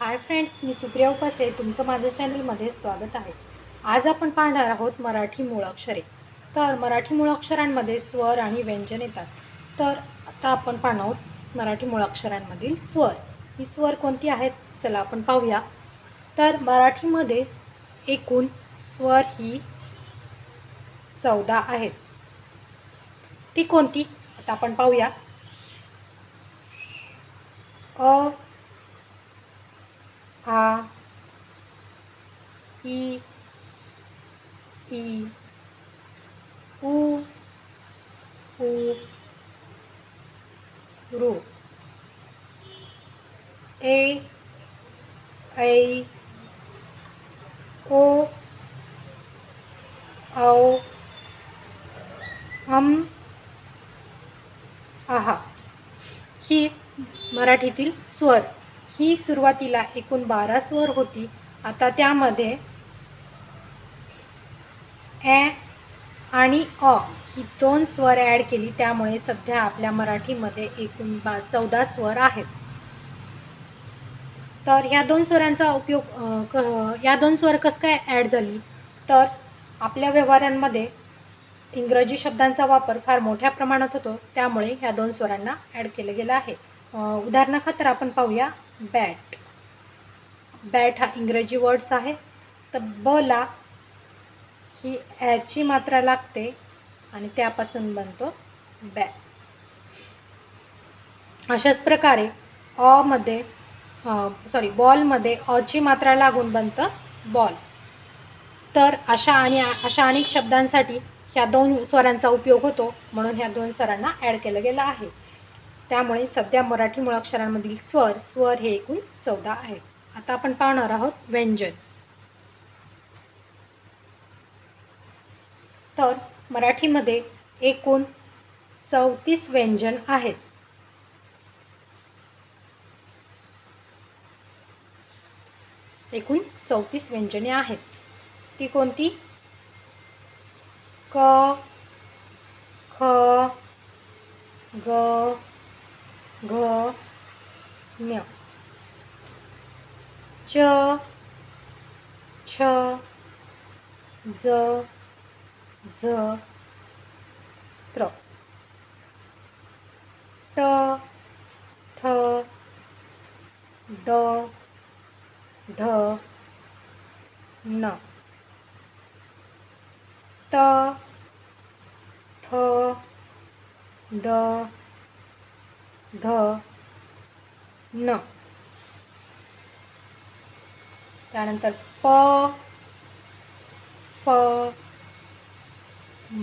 Hi friends मी सुप्रिया उपासे. तुमचं माझ्या चॅनलमध्ये स्वागत आहे. आज आपण पाहणार आहोत मराठी मूळाक्षरे तर मराठी मूळाक्षरांमध्ये स्वर आणि व्यंजन येतात. तर आता आपण पाहणार आहोत मराठी मूळाक्षरांमधील स्वर. ही स्वर कोणती आहेत? चला आपण पाहूया. तर मराठीमध्ये एकूण स्वर ही चौदा आहेत. ती कोणती? आता आपण पाहूया. अ आ ई ई उ. उ. रु. ए. ऐ. ओ. औ. अम. आहा ही मराठीतील स्वर. ही सुरुवातीला एकूण बारा स्वर होती. आता त्यामध्ये ॲ आणि अ ही दोन स्वर ॲड केली त्यामुळे सध्या आपल्या मराठीमध्ये एकूण बा चौदा स्वर आहेत. तर ह्या दोन स्वरांचा उपयोग क या दोन स्वर कसं काय ॲड झाली? तर आपल्या व्यवहारांमध्ये इंग्रजी शब्दांचा वापर फार मोठ्या प्रमाणात होतो त्यामुळे ह्या दोन स्वरांना ॲड केलं गेलं आहे. उदाहरणाखातर आपण पाहूया. बॅट. बॅट हा इंग्रजी वर्ड्स आहे. तर ब ला ही ॲची मात्रा लागते आणि त्यापासून बनतो बॅ अशाच प्रकारे अमध्ये सॉरी बॉलमध्ये अची मात्रा लागून बनतं बॉल. तर अशा आणि अशा अनेक शब्दांसाठी ह्या दोन स्वरांचा उपयोग होतो म्हणून ह्या दोन स्वरांना ॲड केलं गेलं आहे. त्यामुळे सध्या मराठी मुळाक्षरांमधील स्वर स्वर हे एकूण चौदा आहेत. आता आपण पाहणार आहोत व्यंजन. तर मराठीमध्ये एकूण चौतीस व्यंजन आहेत. एकूण चौतीस व्यंजने आहेत. ती कोणती? क ख ग घ ञ. च छ ज झ त्र. ट ठ ड ढ न. त थ द ध न. त्यानंतर प फ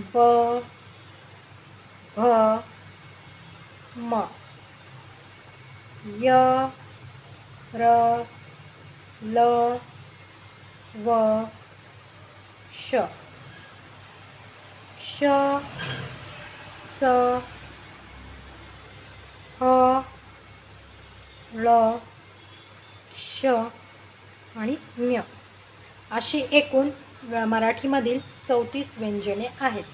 ब भ म. य र ल व श. श स ह ळ श आणि ञ अशी एकूण मराठीमधील चौतीस व्यंजने आहेत.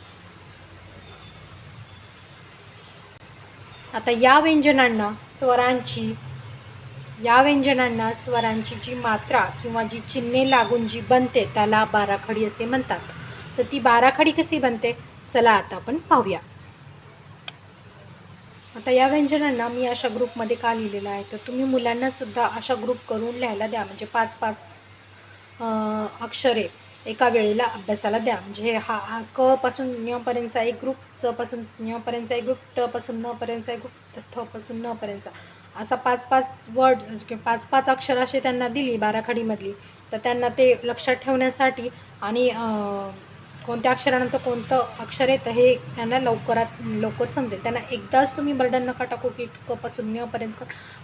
आता या व्यंजनांना स्वरांची या व्यंजनांना स्वरांची जी मात्रा किंवा जी चिन्हे लागून जी बनते त्याला बाराखडी असे म्हणतात. तर ती बाराखडी कशी बनते? चला आता आपण पाहूया. आता या व्यंजनांना मी अशा ग्रुपमध्ये का लिहिलेलं आहे? तर तुम्ही मुलांनासुद्धा अशा ग्रुप करून लिहायला द्या. म्हणजे पाच पाच अक्षरे एका वेळेला अभ्यासाला द्या. म्हणजे हा हा क पासून ञ एक ग्रुप च पासून नियमपर्यंतचा एक ग्रुप ट पासून न पर्यंतचा एक ग्रुप थ पासून न पर्यंतचा. असा पाच पाच वर्ड म्हणजे पाच पाच अक्षर असे त्यांना दिली बाराखडीमधली. तर त्यांना ते लक्षात ठेवण्यासाठी आणि कोणत्या अक्षरानंतर कोणतं अक्षर येतं हे त्यांना लवकरात लवकर समजेल. त्यांना एकदाच तुम्ही बर्डन नका टाकू की क पासून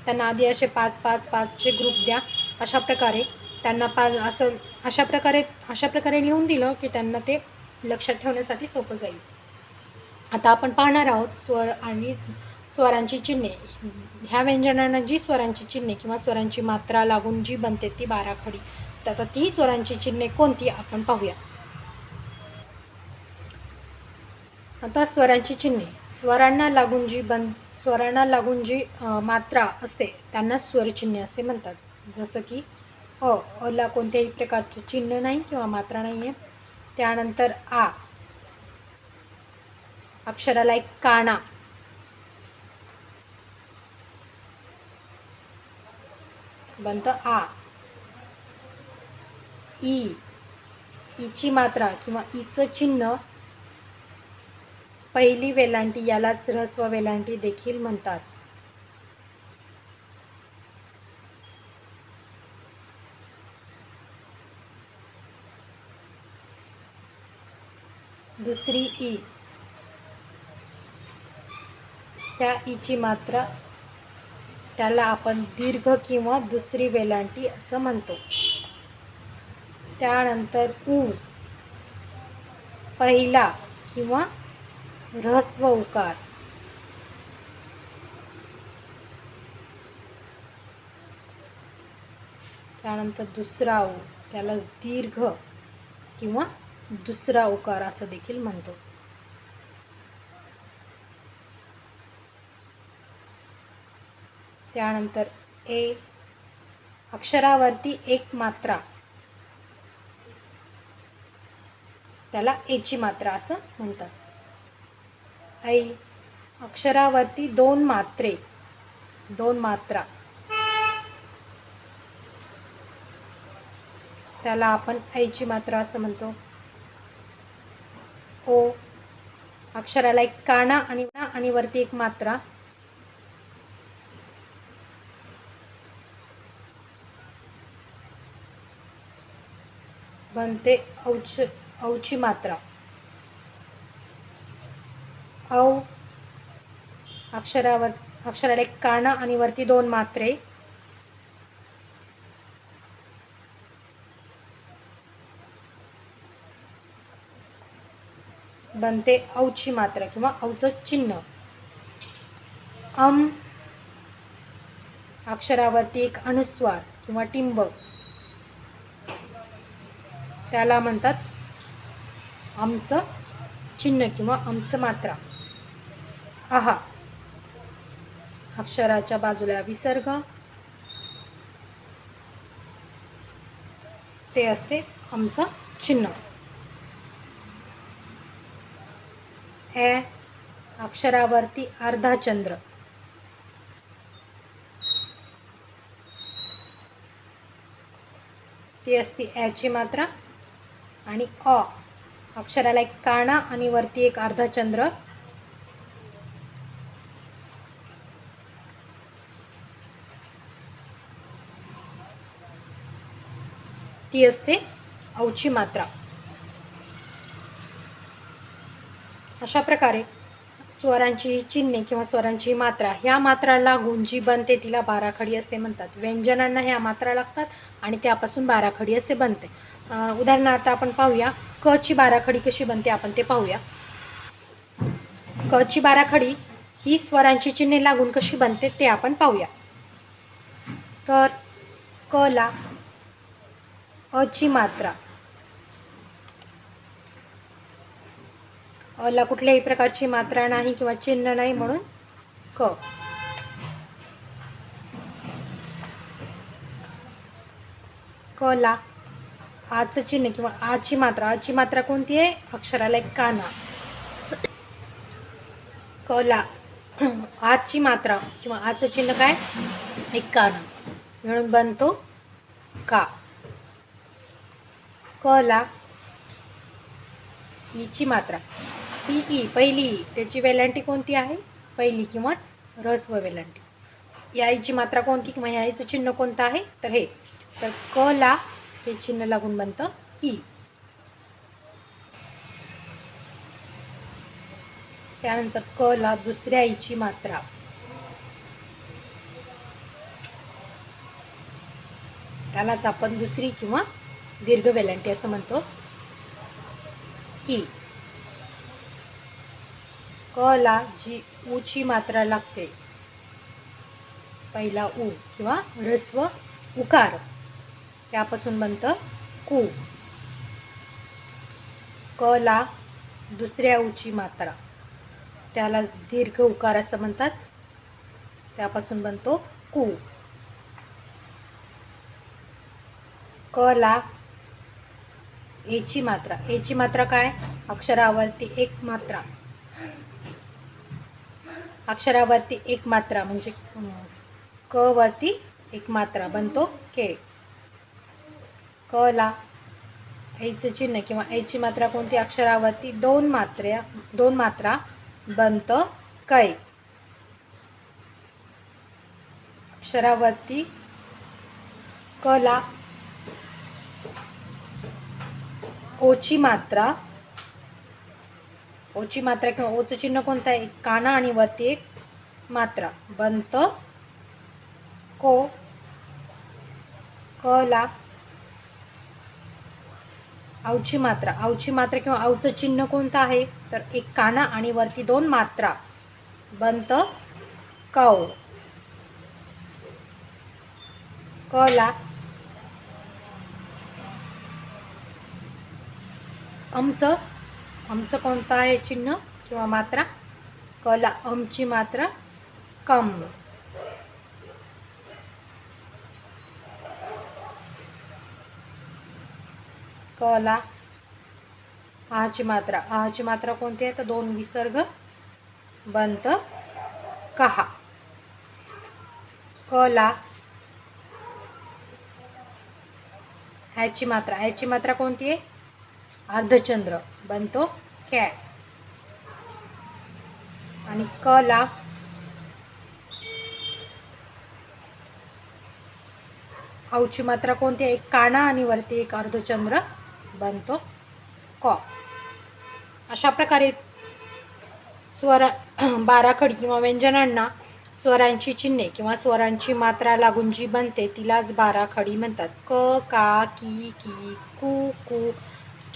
त्यांना आधी असे पाच पाच पाचचे ग्रुप द्या. अशा प्रकारे त्यांना पाच असं अशा प्रकारे अशा प्रकारे लिहून दिलं की त्यांना ते लक्षात ठेवण्यासाठी सोपं जाईल. आता आपण पाहणार आहोत स्वर आणि स्वरांची चिन्हे. ह्या व्यंजनांना जी स्वरांची चिन्हे किंवा स्वरांची मात्रा लागून जी बनते ती बाराखडी. तर आता ती स्वरांची चिन्हे कोणती आपण पाहूया. आता स्वरांची चिन्हे. स्वरांना लागून जी बन स्वरांना लागून जी मात्रा असते त्यांना स्वरचिन्हे असे म्हणतात. जसं की अ अला कोणत्याही प्रकारचे चिन्ह नाही किंवा मात्रा नाही आहे. त्यानंतर आ. अक्षराला एक काना बनतं आ. ई. ईची मात्रा किंवा ईचं चिन्ह पहिली वेलांटी यालाच ऱ्हस्व वेलांटी देखील म्हणतात. दुसरी ई. त्या ईची मात्रा त्याला आपण दीर्घ किंवा दुसरी वेलांटी असं म्हणतो. त्यानंतर ऊ. पहिला किंवा ऱ्हस्व उकार. त्यानंतर दुसरा उ त्याला दीर्घ किंवा दुसरा उकार असं देखील म्हणतो. त्यानंतर ए अक्षरावरती एक मात्रा. त्याला एची मात्रा असं म्हणतात. ऐ अक्षरावरती दोन मात्रे दोन मात्रा. त्याला आपण ऐची मात्रा असं म्हणतो. ओ अक्षराला एक काना आणि आणि वरती एक मात्रा. बनते औच औची मात्रा. औ अक्षरावर अक्षराला एक काना आणि वरती दोन मात्रे. बनते औची मात्रा किंवा औचं चिन्ह. अम अक्षरावरती एक अनुस्वार किंवा टिंब. त्याला म्हणतात आमचं चिन्ह किंवा आमचं मात्रा. आहा. अक्षराच्या बाजूला विसर्ग. ते असते आमचं चिन्ह. ए अक्षरावरती अर्धा चंद्र. ती असते ॲची मात्रा आणि अ. अक्षराला एक काना आणि वरती एक अर्धा चंद्र. ती असते औची मात्रा. अशा प्रकारे स्वरांची चिन्हे किंवा स्वरांची मात्रा ह्या मात्रा लागून जी बनते तिला बाराखडी असे म्हणतात. व्यंजनांना ह्या मात्रा लागतात आणि त्यापासून बाराखडी असे बनते. उदाहरणार्थ आपण पाहूया क ची बाराखडी कशी बनते आपण ते पाहूया. क ची बाराखडी ही स्वरांची चिन्हे लागून कशी बनते ते आपण पाहूया. तर क ला अची मात्रा. अला कुठल्याही प्रकारची मात्रा नाही किंवा चिन्ह नाही म्हणून क. क ला आचं चिन्ह किंवा आची मात्रा. आची मात्रा कोणती आहे? अक्षराला एक काना. कला आजची आची मात्रा किंवा आचं चिन्ह काय? एक काना. म्हणून बनतो का. क ला. ईची मात्रा. ती ई पहिली त्याची वेलांटी कोणती आहे? पहिली किंवाच ऱ्हस्व वेलांटी. या आईची मात्रा कोणती किंवा या आईचं चिन्ह कोणतं आहे? तर हे. तर क ला हे चिन्ह लागून बनतं की. त्यानंतर क ला दुसऱ्या आईची मात्रा. त्यालाच आपण दुसरी किंवा दीर्घ वेलांटी असं म्हणतो की क ला जी ऊची मात्रा लागते पहिला ऊ किंवा ह्रस्व उकार त्यापासून बनतं कू. क ला दुसऱ्या ऊची मात्रा त्याला दीर्घ उकार असं म्हणतात त्यापासून बनतो कु. क ला एची मात्रा. एची मात्रा काय? अक्षरावरती एक मात्रा. अक्षरावरती एक मात्रा म्हणजे क वरती एक मात्रा बनतो के क ला ऐचं चिन्ह किंवा ऐची मात्रा कोणती? अक्षरावरती दोन मात्र्या दोन मात्रा बनतं कै अक्षरावरती क ला ओची मात्रा. ओची मात्रा किंवा ओचं चिन्ह कोणतं आहे? एक काना आणि वरती एक मात्रा. बंत को कला औची मात्रा. औची मात्रा किंवा औचं चिन्ह कोणतं आहे? तर एक काना आणि वरती दोन मात्रा. बंत कौ. कला आमचं आमचं कोणतं आहे चिन्ह किंवा मात्रा? कला आमची अमची मात्रा कम. कला आहाची आची मात्रा. आची मात्रा कोणती आहे? तर दोन विसर्ग बंत कहा. कला ह्याची मात्रा. ह्याची मात्रा कोणती आहे? अर्धचंद्र बनतो कॅ आणि क ला औची मात्रा कोणती आहे? एक काना आणि वरती एक अर्धचंद्र बनतो क. अशा प्रकारे स्वर बाराखडी किंवा व्यंजनांना स्वरांची चिन्हे किंवा स्वरांची मात्रा लागून जी बनते तिलाच बाराखडी म्हणतात. क का की की कू कू.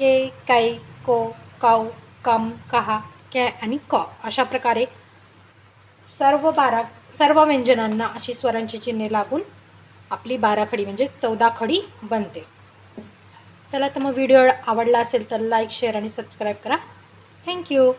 के कै को कौ कम कहा कॅ आणि क अशा प्रकारे सर्व बारा सर्व व्यंजनांना अशी स्वरांची चिन्हे लागून आपली बाराखडी म्हणजे चौदा खडी बनते. चला तर मग व्हिडिओ आवडला असेल तर लाईक शेअर आणि सबस्क्राईब करा. Thank you